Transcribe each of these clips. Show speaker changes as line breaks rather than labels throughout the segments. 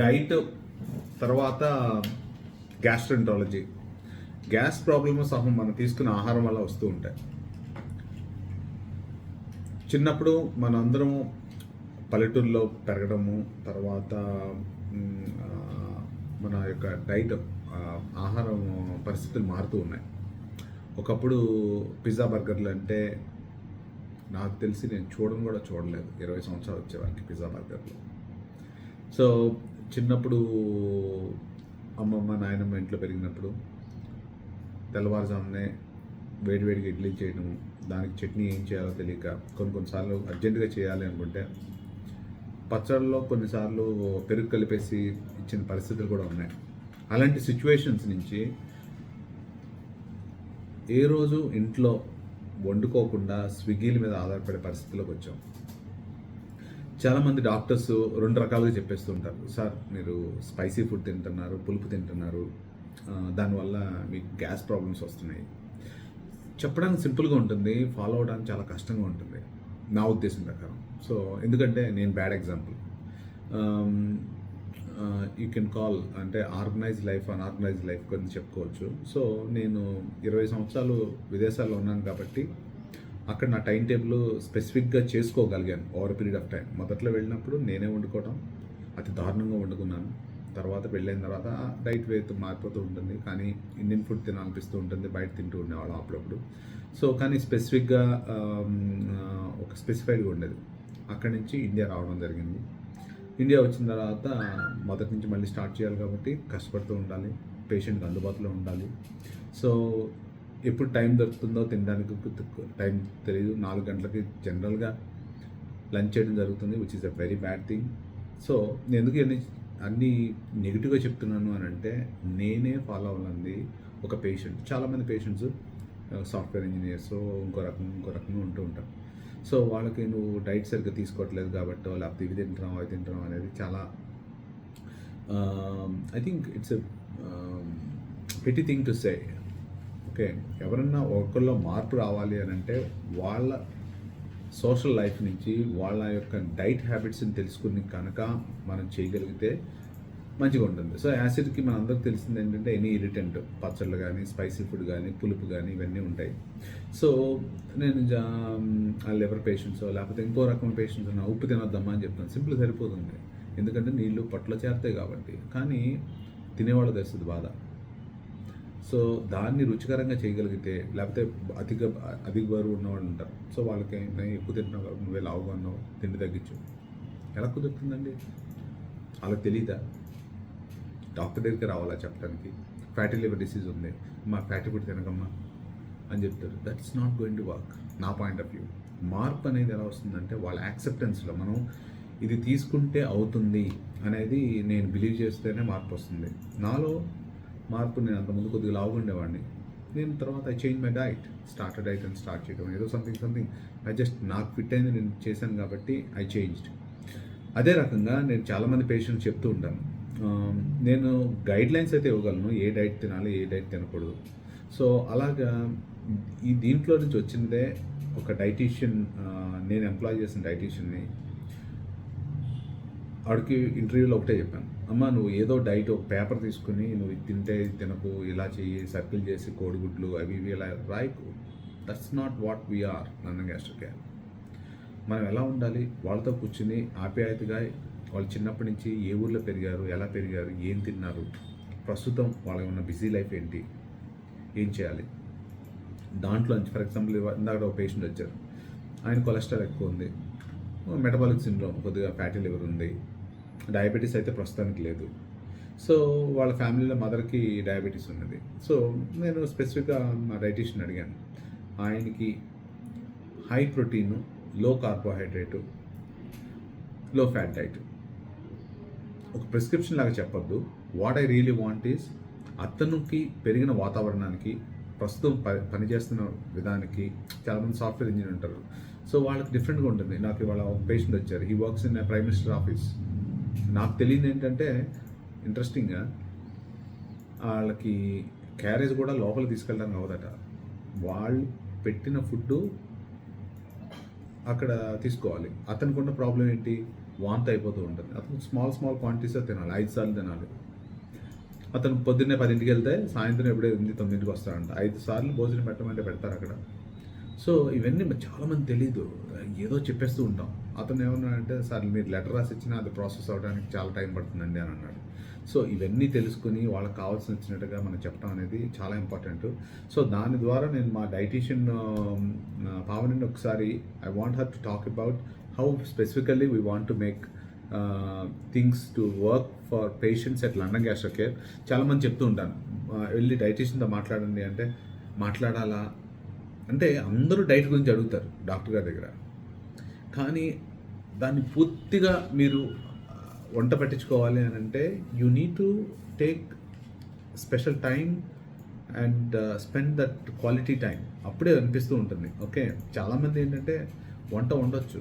Diet తర్వాత gastroenterology. Gas problem సహా మనం తీసుకున్న ఆహారం వల్ల వస్తూ ఉంటాయి. చిన్నప్పుడు మనందరం పల్లెటూరులో పెరగడము తర్వాత మన యొక్క డైట్ ఆహారం పరిస్థితులు మారుతూ ఉన్నాయి. ఒకప్పుడు పిజ్జా బర్గర్లు అంటే నాకు తెలిసి నేను చూడడం కూడా చూడలేదు. ఇరవై సంవత్సరాలు వచ్చేవారికి పిజ్జా బర్గర్లు. సో చిన్నప్పుడు అమ్మమ్మ నాయనమ్మ ఇంట్లో పెరిగినప్పుడు తెల్లవారుజామునే వేడివేడిగా ఇడ్లీ చేయడం దానికి చట్నీ ఏం చేయాలో తెలియక కొన్ని కొన్నిసార్లు అర్జెంటుగా చేయాలి అనుకుంటే పచ్చళ్ళలో కొన్నిసార్లు పెరుగు కలిపేసి ఇచ్చిన పరిస్థితులు కూడా ఉన్నాయి. అలాంటి సిచ్యువేషన్స్ నుంచి ఏ రోజు ఇంట్లో వండుకోకుండా స్విగ్గీల మీద ఆధారపడే పరిస్థితిలోకి వచ్చాం. చాలామంది డాక్టర్స్ రెండు రకాలుగా చెప్పేస్తూ ఉంటారు. సార్ మీరు స్పైసీ ఫుడ్ తింటున్నారు పులుపు తింటున్నారు దానివల్ల మీకు గ్యాస్ ప్రాబ్లమ్స్ వస్తున్నాయి. చెప్పడానికి సింపుల్గా ఉంటుంది ఫాలో అవడానికి చాలా కష్టంగా ఉంటుంది నా ఉద్దేశం ప్రకారం. సో ఎందుకంటే నేను bad example. You can call అంటే ఆర్గనైజ్ లైఫ్ అన్ఆర్గనైజ్ లైఫ్ గురించి చెప్పుకోవచ్చు. సో నేను ఇరవై సంవత్సరాలు విదేశాల్లో ఉన్నాను కాబట్టి అక్కడ నా టైం టేబుల్ స్పెసిఫిక్గా చేసుకోగలిగాను ఓవర్ పీరియడ్ ఆఫ్ టైం మొదట్లో వెళ్ళినప్పుడు నేనే వండుకోవడం అతి దారుణంగా వండుకున్నాను. తర్వాత వెళ్ళిన తర్వాత డైట్ వేత్ మారిపోతూ ఉంటుంది కానీ ఇండియన్ ఫుడ్ తినాలనిపిస్తూ ఉంటుంది బయట తింటూ ఉండేవాళ్ళం అప్పుడప్పుడు. సో కానీ స్పెసిఫిక్గా ఒక స్పెసిఫైడ్గా ఉండేది. అక్కడి నుంచి ఇండియా రావడం జరిగింది. ఇండియా వచ్చిన తర్వాత మొదటి నుంచి మళ్ళీ స్టార్ట్ చేయాలి కాబట్టి కష్టపడుతూ ఉండాలి పేషెంట్కి అందుబాటులో ఉండాలి. సో ఎప్పుడు టైం దొరుకుతుందో తినడానికి టైం తెలియదు నాలుగు గంటలకి జనరల్గా లంచ్ చేయడం జరుగుతుంది which is a very bad thing so నేను ఎందుకు అన్ని అన్ని నెగిటివ్గా చెప్తున్నాను అని అంటే నేనే ఫాలో అవ్వాలంది ఒక పేషెంట్ చాలామంది పేషెంట్స్ సాఫ్ట్వేర్ ఇంజనీర్స్ ఇంకో రకం ఇంకో రకంగా ఉంటూ ఉంటారు. సో వాళ్ళకి నువ్వు డైట్ సరిగ్గా తీసుకోవట్లేదు కాబట్టి లేకపోతే ఇవి తింటున్నావు అవి తింటున్నావు అనేది చాలా ఐ థింక్ ఇట్స్ ఎ పెట్టి థింగ్ టు సే ఓకే ఎవరన్నా ఒకరిలో మార్పు రావాలి అని అంటే వాళ్ళ సోషల్ లైఫ్ నుంచి వాళ్ళ యొక్క డైట్ హ్యాబిట్స్ని తెలుసుకుని కనుక మనం చేయగలిగితే మంచిగా ఉంటుంది. సో యాసిడ్కి మన అందరికి తెలిసింది ఏంటంటే ఎనీ ఇరిటెంట్ పచ్చళ్ళు కానీ స్పైసీ ఫుడ్ కానీ పులుపు కానీ ఇవన్నీ ఉంటాయి. సో నేను జా ఆ లివర్ పేషెంట్స్ లేకపోతే ఇంకో రకం పేషెంట్స్ ఉన్న ఉప్పు తినొద్దమ్మా అని చెప్తాను. సింపుల్ సరిపోతుంది. ఎందుకంటే నీళ్ళు పట్టులో చేరుతాయి కాబట్టి. కానీ తినేవాళ్ళు తెలుస్తుంది బాధ. సో దాన్ని రుచికరంగా చేయగలిగితే లేకపోతే అధిక అధిక బరువు ఉన్నవాళ్ళు ఉంటారు. సో వాళ్ళకి నేను ఎక్కువ తింటున్నావు కాబట్టి నువ్వే లావుగా ఉన్నావు తిండి తగ్గించు. ఎలా కుదురుతుందండి? వాళ్ళకి తెలీదా? డాక్టర్ దగ్గరికి రావాలా చెప్పడానికి? ఫ్యాటీ లివర్ డిసీజ్ ఉంది. మా ఫ్యాటీ ఫుడ్ తినకమ్మా అని చెప్తారు. That's not going to work నా పాయింట్ ఆఫ్ వ్యూ మార్పు అనేది ఎలా వస్తుందంటే వాళ్ళ యాక్సెప్టెన్స్లో మనం ఇది తీసుకుంటే అవుతుంది అనేది నేను బిలీవ్ చేస్తేనే మార్పు వస్తుంది. నాలో మార్పు నేను అంతకుముందు కొద్దిగా లావుగా ఉండేవాడిని నేను తర్వాత I change my diet start diet అని స్టార్ట్ చేయడం ఏదో సంథింగ్ సంథింగ్ ఐ జస్ట్ నాకు ఫిట్ అయింది నేను చేశాను కాబట్టి ఐ చేంజ్డ్ అదే రకంగా నేను చాలామంది పేషెంట్స్ చెప్తూ ఉంటాను. నేను గైడ్ లైన్స్ అయితే ఇవ్వగలను ఏ డైట్ తినాలి ఏ డైట్ తినకూడదు. సో అలాగా ఈ దీంట్లో నుంచి వచ్చిందే ఒక డైటీషియన్ నేను ఎంప్లాయ్ చేసిన డైటీషియన్ని ఆడికి ఇంటర్వ్యూలో ఒకటే చెప్పాను. అమ్మ నువ్వు ఏదో డైట్ ఒక పేపర్ తీసుకుని నువ్వు తింటే తినకు ఇలా చెయ్యి సర్కిల్ చేసి కోడిగుడ్లు అవి ఇవి ఇలా రాయకు. That's not what we are నన్న గ్యాస్ట్రో కేర్ మనం ఎలా ఉండాలి? వాళ్ళతో కూర్చుని ఆప్యాయతగా వాళ్ళు చిన్నప్పటి నుంచి ఏ ఊర్లో పెరిగారు ఎలా పెరిగారు ఏం తిన్నారు ప్రస్తుతం వాళ్ళకి ఉన్న బిజీ లైఫ్ ఏంటి ఏం చేయాలి? దాంట్లో ఫర్ ఎగ్జాంపుల్ ఇందాక ఒక పేషెంట్ వచ్చారు. ఆయన కొలెస్ట్రాల్ ఎక్కువ ఉంది. మెటబాలిక్ సిండ్రోమ్ కొద్దిగా ఫ్యాటీ లివర్ ఉంది. డయాబెటీస్ అయితే ప్రస్తుతానికి లేదు. సో వాళ్ళ ఫ్యామిలీలో మదర్కి డయాబెటీస్ ఉన్నది. సో నేను స్పెసిఫిక్గా మా డైటీషియన్ అడిగాను. ఆయనకి హై ప్రోటీన్లో కార్బోహైడ్రేటు లో ఫ్యాట్ డైట్. ఒక ప్రిస్క్రిప్షన్ లాగా చెప్పొద్దు. What I really want is అతనికి పెరిగిన వాతావరణానికి ప్రస్తుతం ప పనిచేస్తున్న విధానికి చాలామంది సాఫ్ట్వేర్ ఇంజనీర్ ఉంటారు. సో వాళ్ళకి డిఫరెంట్గా ఉంటుంది. నాకు ఇవాళ ఒక పేషెంట్ వచ్చారు. ఈ works in prime minister office. నాకు తెలియదు ఏంటంటే ఇంట్రెస్టింగ్గా వాళ్ళకి క్యారేజ్ కూడా లోపల తీసుకెళ్ళడానికి అవదట వాళ్ళు పెట్టిన ఫుడ్ అక్కడ తీసుకోవాలి. అతనికి ఉన్న ప్రాబ్లం ఏంటి? వాంత అయిపోతూ ఉంటుంది. అతను స్మాల్ స్మాల్ క్వాంటిటీసే తినాలి. ఐదు సార్లు తినాలి. అతను పొద్దున్నే పదింటికి వెళ్తే సాయంత్రం ఎప్పుడే ఎనిమిది తొమ్మిదింటికి వస్తాడంట. ఐదు సార్లు భోజనం పెట్టమంటే పెడతారు అక్కడ. సో ఇవన్నీ చాలామంది తెలీదు. ఏదో చెప్పేస్తూ ఉంటాం. అతను ఏమన్నాడంటే సార్ మీరు లెటర్ రాసి ఇచ్చినా అది ప్రాసెస్ అవ్వడానికి చాలా టైం పడుతుందండి అని అన్నాడు. సో ఇవన్నీ తెలుసుకుని వాళ్ళకి కావాల్సిన వచ్చినట్టుగా మనం చెప్పడం అనేది చాలా ఇంపార్టెంట్. సో దాని ద్వారా నేను మా డైటీషియన్ పావనిని ఒకసారి I want her to talk about how specifically we want to make things to work for patients at London gastro care. చాలామంది చెప్తూ ఉంటాను వెళ్ళి డైటీషియన్తో మాట్లాడండి అంటే మాట్లాడాలా? అంటే అందరూ డైట్ గురించి అడుగుతారు డాక్టర్ గారి దగ్గర. కానీ దాన్ని పూర్తిగా మీరు వంట పట్టించుకోవాలి అని అంటే you need to take special time and spend that quality time అప్పుడే అనిపిస్తూ ఉంటుంది. ఓకే చాలామంది ఏంటంటే వంట వండొచ్చు.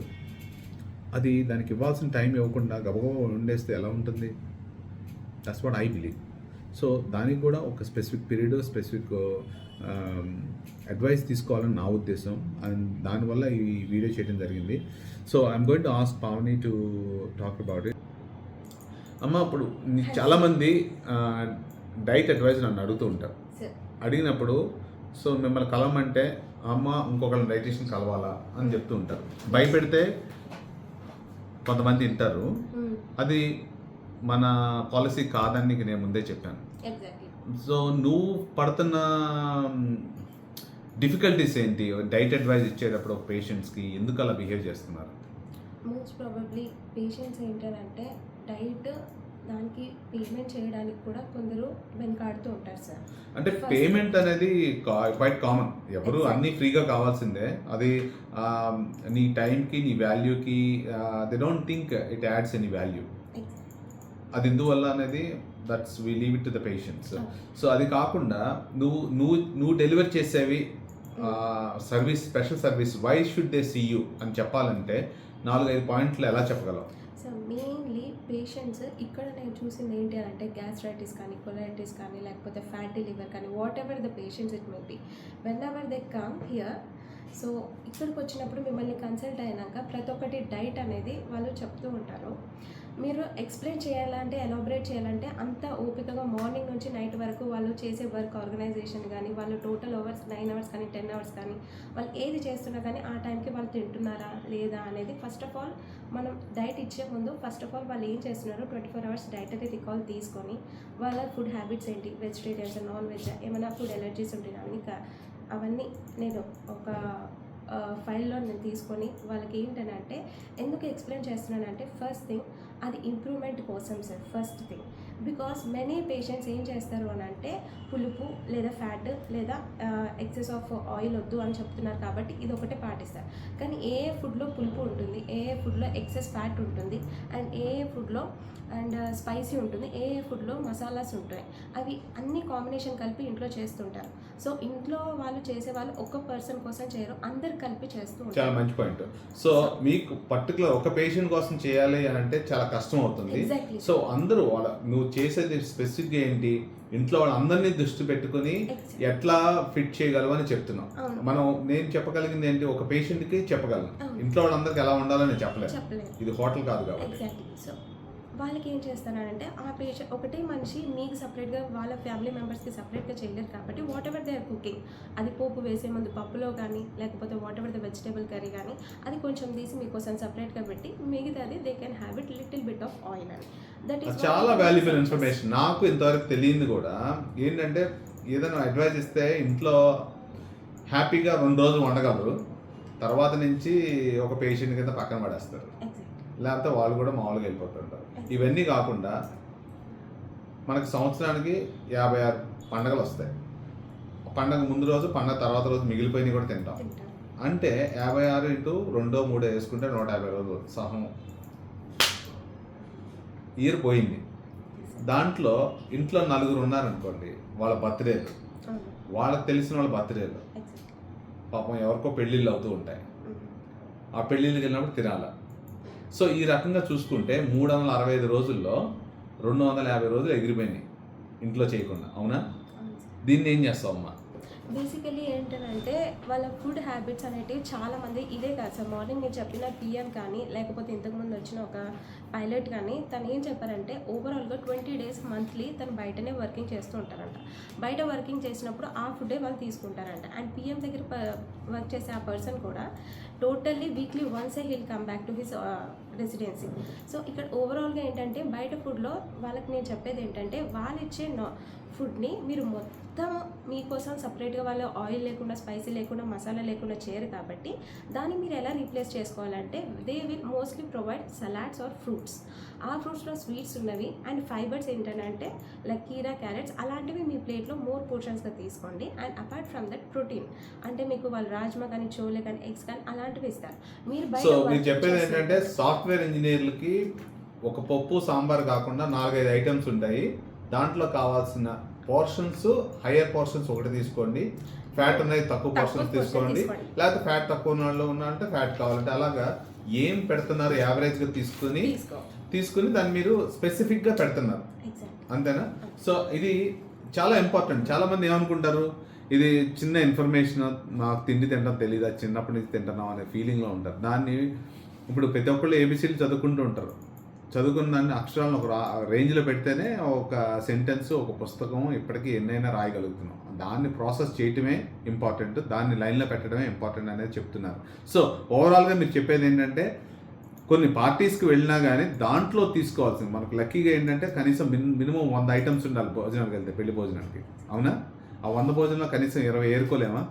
అది దానికి ఇవ్వాల్సిన టైం ఇవ్వకుండా గబగబా వండేస్తే ఎలా ఉంటుంది? That's what I believe so దానికి కూడా ఒక స్పెసిఫిక్ పీరియడ్ స్పెసిఫిక్ అడ్వైస్ తీసుకోవాలని నా ఉద్దేశం. అండ్ దానివల్ల ఈ వీడియో చేయడం జరిగింది. So I'm going to ask Pavani to talk about it అమ్మ ఇప్పుడు నీ- చాలామంది డైట్ అడ్వైస్ నన్ను అడుగుతూ ఉంటారు. అడిగినప్పుడు సో మిమ్మల్ని కలవమంటే అమ్మ ఇంకొకళ్ళని డైటీషియన్ కలవాలా? అని చెప్తూ ఉంటారు. భయపెడితే కొంతమంది వింటారు అది మన పాలసీ కాదని నేను ముందే చెప్పాను. సో నువ్వు పడుతున్న డిఫికల్టీస్ ఏంటి? డైట్ అడ్వైస్ ఇచ్చేటప్పుడు ఒక పేషెంట్స్కి ఎందుకు అలా బిహేవ్ చేస్తున్నారు?
మోస్ట్ ప్రాబబ్లీ పేషెంట్స్ ఏంటంటే డైట్ దానికి పేమెంట్ చేయడానికి కూడా కొందరు వెనకాడుతూ ఉంటారు సార్.
అంటే పేమెంట్ అనేది క్వైట్ కామన్. ఎవరు. అన్నీ ఫ్రీగా కావాల్సిందే. అది నీ టైంకి నీ వాల్యూకి they don't think it adds any value అది ఎందువల్ల అనేది that's we leave it to the patients so అది కాకుండా నువ్వు నువ్వు నువ్వు డెలివర్ చేసేవి service special service why should they see you అని చెప్పాలంటే నాలుగైదు పాయింట్లు ఎలా చెప్పగలం?
సో మెయిన్లీ పేషెంట్స్ ఇక్కడ నేను చూసింది ఏంటి అని అంటే గ్యాస్ట్రైటిస్ కానీ కొలైటిస్ కానీ లేకపోతే ఫ్యాటీ లివర్ కానీ whatever the patients it may be whenever they come here so ఇక్కడికి వచ్చినప్పుడు మిమ్మల్ని కన్సల్ట్ అయినాక ప్రతి ఒక్కటి డైట్ అనేది వాళ్ళు చెప్తూ ఉంటారు. మీరు ఎక్స్ప్లెయిన్ చేయాలంటే ఎలాబరేట్ చేయాలంటే అంత ఓపికగా మార్నింగ్ నుంచి నైట్ వరకు వాళ్ళు చేసే వర్క్ ఆర్గనైజేషన్ కానీ వాళ్ళు టోటల్ అవర్స్ నైన్ అవర్స్ కానీ టెన్ అవర్స్ కానీ వాళ్ళు ఏది చేస్తున్నా కానీ ఆ టైంకి వాళ్ళు తింటున్నారా లేదా అనేది ఫస్ట్ ఆఫ్ ఆల్ మనం డైట్ ఇచ్చే ముందు ఫస్ట్ ఆఫ్ ఆల్ వాళ్ళు ఏం చేస్తున్నారు twenty four hours diet recall తీసుకొని వాళ్ళ ఫుడ్ హ్యాబిట్స్ ఏంటి? వెజిటేరియన్స్ నాన్ వెజ్ ఏమైనా ఫుడ్ ఎలర్జీస్ ఉంటాయి అన్ని అవన్నీ నేను ఒక ఫైల్లో నేను తీసుకొని వాళ్ళకి ఏంటనంటే ఎందుకు ఎక్స్ప్లెయిన్ చేస్తున్నానంటే ఫస్ట్ థింగ్ అది ఇంప్రూవ్మెంట్ కోసం sir first thing. Because many patients ఏం చేస్తారు అని అంటే పులుపు లేదా ఫ్యాట్ లేదా ఎక్సెస్ ఆఫ్ ఆయిల్ వద్దు అని చెప్తున్నారు కాబట్టి ఇది ఒకటే పాటిస్తారు. కానీ ఏ ఫుడ్లో పులుపు ఉంటుంది ఏ ఫుడ్లో ఎక్సెస్ ఫ్యాట్ ఉంటుంది అండ్ ఏ ఫుడ్లో అండ్ స్పైసీ ఉంటుంది ఏ ఫుడ్లో మసాలాస్ ఉంటాయి అవి అన్ని కాంబినేషన్ కలిపి ఇంట్లో చేస్తుంటారు. సో ఇంట్లో వాళ్ళు చేసే వాళ్ళు ఒక్క పర్సన్ కోసం చేయరు అందరు కలిపి చేస్తూ
చాలా
ఉంటారు
మంచి పాయింట్ సో మీకు పర్టికులర్ ఒక పేషెంట్ కోసం చేయాలి అని అంటే చాలా కష్టం అవుతుంది.
ఎగ్జాక్ట్లీ
సో అందరూ వాళ్ళ నువ్వు చేసేది స్పెసిఫిక్గా ఏంటి? ఇంట్లో వాళ్ళందరినీ దృష్టి పెట్టుకుని ఎట్లా ఫిట్ చేయగలవు అని చెప్తున్నాం. మనం నేను చెప్పగలిగింది ఏంటి? ఒక పేషెంట్కి చెప్పగలను. ఇంట్లో వాళ్ళందరికీ ఎలా ఉండాలని చెప్పలేదు ఇది హోటల్ కాదు కాబట్టి.
వాళ్ళకి ఏం చేస్తారంటే ఆ పేషెంట్ ఒకటే మనిషి మీకు సపరేట్గా వాళ్ళ ఫ్యామిలీ మెంబర్స్కి సపరేట్గా చేయలేరు కాబట్టి whatever they are cooking అది పోపు వేసే ముందు పప్పులో కానీ లేకపోతే whatever the vegetable curry కానీ అది కొంచెం తీసి మీకోసం సపరేట్గా పెట్టి మిగతాది they can have it little bit of oil అని దట్
అది చాలా వాల్యుబుల్ ఇన్ఫర్మేషన్ నాకు ఇంతవరకు తెలియంది కూడా ఏంటంటే ఏదైనా అడ్వైస్ ఇస్తే ఇంట్లో హ్యాపీగా రెండు రోజులు వండగలరు. తర్వాత నుంచి ఒక పేషెంట్ కింద పక్కన పడేస్తారు. లేకపోతే వాళ్ళు కూడా మామూలుగా వెళ్ళిపోతుంటారు. ఇవన్నీ కాకుండా మనకు సంవత్సరానికి యాభై ఆరు పండగలు వస్తాయి. పండగ ముందు రోజు పండగ తర్వాత రోజు మిగిలిపోయినవి కూడా తింటాం. అంటే యాభై ఆరు ఇంటూ రెండో మూడో వేసుకుంటే నూట యాభై రోజులు సహం ఇయర్ పోయింది. దాంట్లో ఇంట్లో నలుగురు ఉన్నారనుకోండి వాళ్ళ బర్త్డేలు. వాళ్ళకి తెలిసిన వాళ్ళ బర్త్డేలు. పాపం ఎవరికో పెళ్ళిళ్ళు అవుతూ ఉంటాయి. ఆ పెళ్ళిళ్ళకి వెళ్ళినప్పుడు తినాల. సో ఈ రకంగా చూసుకుంటే మూడు వందల అరవై ఐదు రోజుల్లో రెండు వందల యాభై రోజులు ఎగిరిపోయినాయి ఇంట్లో చేయకుండా అవునా? దీన్ని ఏం చేస్తావు అమ్మా
బేసికలీ ఏంటంటే వాళ్ళ ఫుడ్ హ్యాబిట్స్ అనేటివి చాలా మంది ఇదే కాదు. సార్ మార్నింగ్ నేను చెప్పిన పిఎం కానీ లేకపోతే ఇంతకుముందు వచ్చిన ఒక పైలట్ కానీ తను ఏం చెప్పారంటే ఓవరాల్గా ట్వంటీ డేస్ మంత్లీ తను బయటనే వర్కింగ్ చేస్తూ ఉంటారంట. బయట వర్కింగ్ చేసినప్పుడు ఆ ఫుడ్డే వాళ్ళు తీసుకుంటారంట. అండ్ పిఎం దగ్గర వర్క్ చేసే ఆ పర్సన్ కూడా totally weekly once he'll come back to his residency so ఇక్కడ ఓవరాల్గా ఏంటంటే బయట ఫుడ్లో వాళ్ళకి నేను చెప్పేది ఏంటంటే వాళ్ళు ఇచ్చే నా ఫుడ్ని మీరు మొత్తం మీకోసం సపరేట్గా వాళ్ళు ఆయిల్ లేకుండా స్పైసీ లేకుండా మసాలా లేకుండా చేయరు కాబట్టి దాన్ని మీరు ఎలా రీప్లేస్ చేసుకోవాలంటే they will mostly provide salads or fruits. ఆ ఫ్రూట్స్లో స్వీట్స్ ఉన్నవి అండ్ ఫైబర్స్ ఏంటంటే లైక్ కీరా క్యారెట్స్ అలాంటివి మీ ప్లేట్లో మోర్ పోర్షన్స్గా తీసుకోండి. And apart from that protein అంటే మీకు వాళ్ళు రాజ్మా కానీ చోలే కానీ ఎగ్స్ కానీ అలాంటివి ఇస్తారు. మీరు బయట
మీరు
work
చెప్పేది
చేస్తున్నప్పుడు-
ఏంటంటే సాఫ్ట్వేర్ ఇంజనీర్లకి ఒక పప్పు సాంబార్ కాకుండా నాలుగైదు ఐటమ్స్ ఉంటాయి. దాంట్లో కావాల్సిన పోర్షన్స్ హయ్యర్ పోర్షన్స్ ఒకటి తీసుకోండి. ఫ్యాట్ ఉన్నాయి తక్కువ
తక్కువ
పోర్షన్స్ తీసుకోండి. లేకపోతే ఫ్యాట్ తక్కువ ఉన్న వాళ్ళు ఉన్నా అంటే ఫ్యాట్ కావాలంటే అలాగా ఏం పెడుతున్నారు యావరేజ్గా తీసుకుని
తీసుకో.
తీసుకుని దాన్ని మీరు స్పెసిఫిక్గా పెడుతున్నారు. అంతేనా? సో ఇది చాలా ఇంపార్టెంట్ చాలా మంది ఏమనుకుంటారు? ఇది చిన్న ఇన్ఫర్మేషన్ నాకు తిండి తింటాం తెలియదు చిన్నప్పటి నుంచి తింటున్నాం అనే ఫీలింగ్లో ఉంటారు. దాన్ని ఇప్పుడు ప్రతి ఒక్కళ్ళు ఏబిసిలు చదువుకుంటూ ఉంటారు. చదువుకున్న దాన్ని అక్షరాలను ఒక రా రేంజ్లో పెడితేనే ఒక సెంటెన్స్ ఒక పుస్తకం ఇప్పటికీ ఎన్నైనా రాయగలుగుతున్నాం. దాన్ని ప్రాసెస్ చేయటమే ఇంపార్టెంట్ దాన్ని లైన్లో పెట్టడమే ఇంపార్టెంట్ అనేది చెప్తున్నారు. సో ఓవరాల్గా మీరు చెప్పేది ఏంటంటే కొన్ని పార్టీస్కి వెళ్ళినా కానీ దాంట్లో తీసుకోవాల్సింది. మనకు లక్కీగా ఏంటంటే కనీసం మిన్ మినిమం వంద ఐటమ్స్ ఉండాలి భోజనానికి వెళ్తే పెళ్ళి భోజనానికి. అవునా? ఆ వంద భోజనంలో కనీసం ఇరవై ఏరుకోలేమా?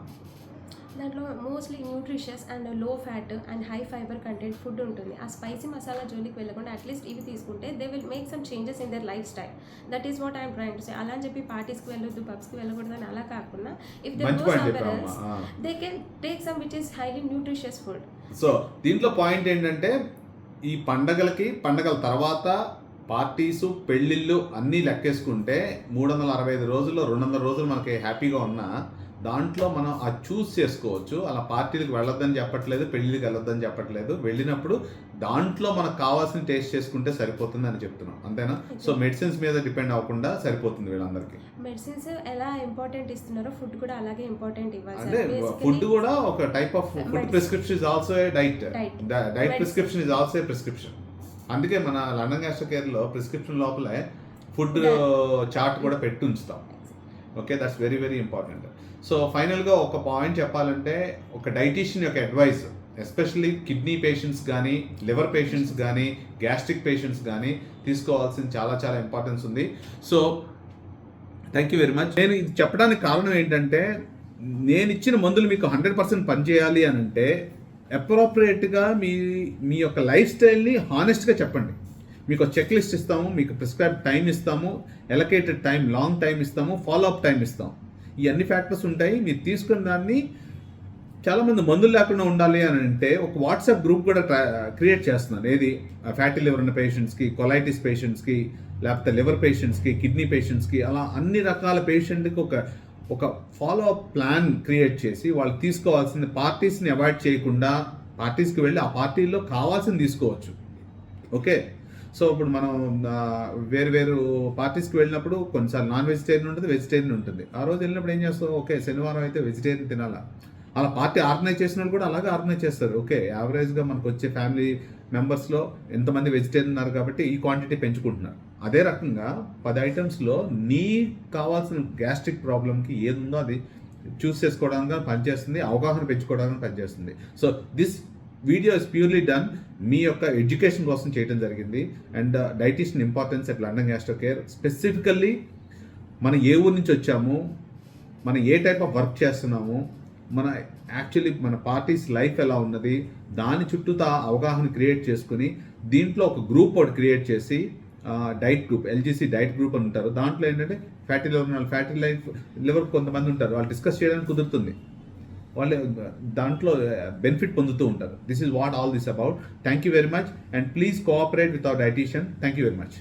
దాంట్లో mostly nutritious and low fat and high fibre content food ఉంటుంది. ఆ స్పైసీ మసాలా జోలికి వెళ్ళకుండా అట్లీస్ట్ ఇవి తీసుకుంటే they will make some changes in their lifestyle that is what I'm trying to say అలా అని చెప్పి పార్టీస్కి వెళ్ళొద్దు పబ్స్కి వెళ్ళకూడదు అని అలా కాకుండా if they go somewhere else they can take some which is highly nutritious food
so దీంట్లో పాయింట్ ఏంటంటే ఈ పండగలకి పండగల తర్వాత పార్టీసు పెళ్ళిళ్ళు అన్నీ లెక్కేసుకుంటే మూడు వందల అరవై ఐదు రోజుల్లో రెండు వందల రోజులు మనకి హ్యాపీగా ఉన్నా దాంట్లో మనం ఆ చూస్ చేసుకోవచ్చు. అలా పార్టీలకు వెళ్ళొద్దని చెప్పట్లేదు పెళ్ళిళ్ళకి వెళ్ళొద్దని చెప్పట్లేదు. వెళ్ళినప్పుడు దాంట్లో మనకు కావాల్సిన టేస్ట్ చేసుకుంటే సరిపోతుంది అని చెప్తున్నాం. అంతేనా? సో మెడిసిన్స్ మీద డిపెండ్ అవ్వకుండా సరిపోతుంది వీళ్ళందరికీ.
మెడిసిన్స్ ఎలా ఇంపార్టెంట్ ఇస్తున్నారో ఫుడ్ కూడా అలాగే ఇంపార్టెంట్ ఇవ్వాలి
అంటే ఫుడ్ కూడా ఒక type of food. Prescription is also a diet. Diet. Prescription is also a prescription. అందుకే మన లండన్ గ్యాస్ట్రో కేర్లో ప్రిస్క్రిప్షన్ లోపలే ఫుడ్ చార్ట్ కూడా పెట్టి ఉంచుతాం. Okay? That's very very important so ఫైనల్గా ఒక పాయింట్ చెప్పాలంటే ఒక డైటీషియన్ యొక్క అడ్వైస్ ఎస్పెషల్లీ కిడ్నీ పేషెంట్స్ కానీ లివర్ పేషెంట్స్ కానీ గ్యాస్ట్రిక్ పేషెంట్స్ కానీ తీసుకోవాల్సిన చాలా చాలా ఇంపార్టెన్స్ ఉంది. So thank you very much. నేను ఇది చెప్పడానికి కారణం ఏంటంటే నేను ఇచ్చిన మందులు మీకు హండ్రెడ్ పర్సెంట్ పనిచేయాలి అని అంటే అప్రోప్రియేట్గా మీ మీ యొక్క లైఫ్ స్టైల్ని హానెస్ట్గా చెప్పండి. మీకు చెక్ లిస్ట్ ఇస్తాము మీకు ప్రిస్క్రైబ్ టైం ఇస్తాము ఎలకేటెడ్ టైం లాంగ్ టైం ఇస్తాము ఫాలో అప్ టైం ఇస్తాం ఈ అన్ని ఫ్యాక్టర్స్ ఉంటాయి. మీరు తీసుకున్న దాన్ని చాలామంది మందులు లేకుండా ఉండాలి అని అంటే ఒక వాట్సాప్ గ్రూప్ కూడా క్రియేట్ చేస్తున్నారు. ఏది? ఫ్యాటీ లివర్ ఉన్న పేషెంట్స్కి కొలైటిస్ పేషెంట్స్కి లేకపోతే లివర్ పేషెంట్స్కి కిడ్నీ పేషెంట్స్కి అలా అన్ని రకాల పేషెంట్కి ఒక ఒక ఫాలో అప్ ప్లాన్ క్రియేట్ చేసి వాళ్ళు తీసుకోవాల్సిన పార్టీస్ని అవాయిడ్ చేయకుండా పార్టీస్కి వెళ్ళి ఆ పార్టీలో కావాల్సింది తీసుకోవచ్చు. ఓకే? సో ఇప్పుడు మనం వేరు వేరు పార్టీస్కి వెళ్ళినప్పుడు కొన్నిసార్లు నాన్ వెజిటేరియన్ ఉంటుంది వెజిటేరియన్ ఉంటుంది. ఆ రోజు వెళ్ళినప్పుడు ఏం చేస్తాం ఓకే శనివారం అయితే వెజిటేరియన్ తినాలా? అలా పార్టీ ఆర్గనైజ్ చేసిన వాళ్ళు కూడా అలాగే ఆర్గనైజ్ చేస్తారు. ఓకే యావరేజ్గా మనకు వచ్చే ఫ్యామిలీ మెంబర్స్లో ఎంతమంది వెజిటేరియన్ ఉన్నారు కాబట్టి ఈ క్వాంటిటీ పెంచుకుంటున్నారు. అదే రకంగా పది ఐటమ్స్లో నీ కావాల్సిన గ్యాస్ట్రిక్ ప్రాబ్లమ్కి ఏది ఉందో అది చూస్ చేసుకోవడానికి పనిచేస్తుంది అవగాహన పెంచుకోవడానికి పనిచేస్తుంది. So this video is purely done మీ యొక్క ఎడ్యుకేషన్ కోసం చేయడం జరిగింది. And dietician importance at London gastro care specifically మనం ఏ ఊరు నుంచి వచ్చాము మనం ఏ టైప్ ఆఫ్ వర్క్ చేస్తున్నాము మన యాక్చువల్లీ మన పార్టీస్ లైఫ్ ఎలా ఉన్నది దాని చుట్టూతా అవగాహన క్రియేట్ చేసుకుని దీంట్లో ఒక గ్రూప్ ఒకటి క్రియేట్ చేసి diet group LGC diet group అని ఉంటారు. దాంట్లో ఏంటంటే fatty liver fatty life liver కొంతమంది ఉంటారు. వాళ్ళు డిస్కస్ చేయడానికి కుదురుతుంది. వాళ్ళు దాంట్లో బెనిఫిట్ పొందుతూ ఉంటారు. This is what all this about thank you very much and please cooperate with our dietician thank you very much